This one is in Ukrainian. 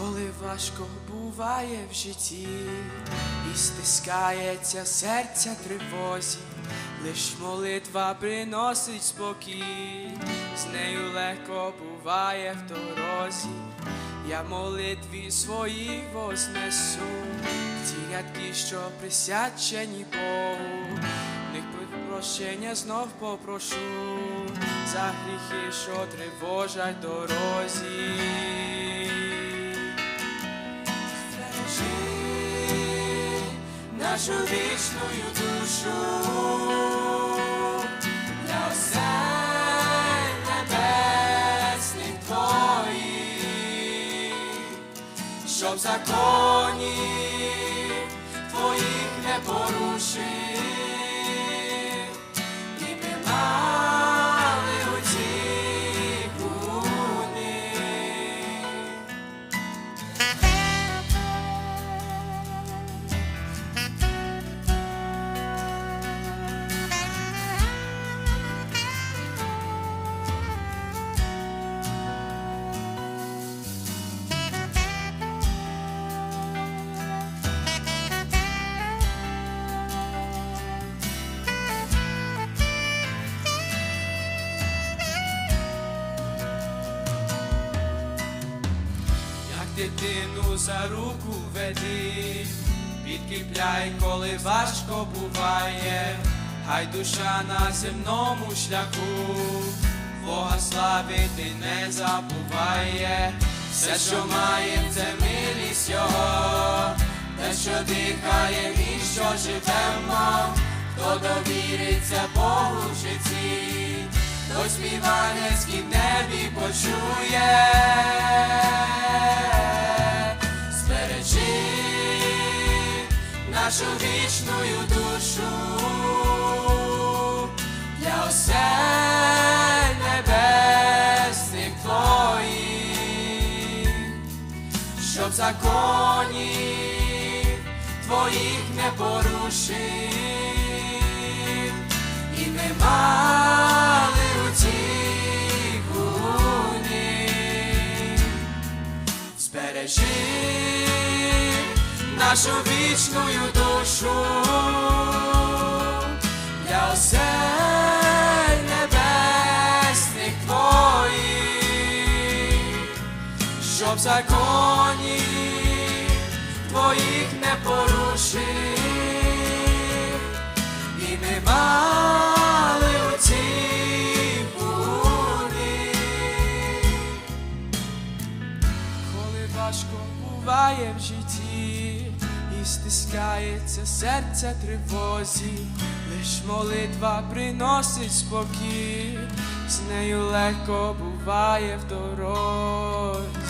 Коли важко буває в житті, і стискається серця тривозі, лиш молитва приносить спокій, з нею легко буває в дорозі, я молитві своїх вознесу, ті рядки, що присячені Богу, них прощення знов попрошу за гріхи, що тривожать дорозі. Збережи нашу вічну душу. Для небесних твоїх, щоб законів твоїх не порушив, дитину за руку веди, підкріпляй, коли важко буває, хай душа на земному шляху, Бога славити не забуває, все, що має, це милість Його, те, що дихає, і що живемо, хто довіриться Богу в житті, той співанецький в небі почує. Збережи нашу вічну душу для осель небесних твоїх, щоб в законі твоїх не порушив, і ми мали утіху в них. Збережи нашу вічну душу для осель небесних твоїх, щоб законі твоїх не порушив, і ми мали в них. Коли важко буває в житті, і стискається серце тривозі, лиш молитва приносить спокій, з нею легко буває в дорозі.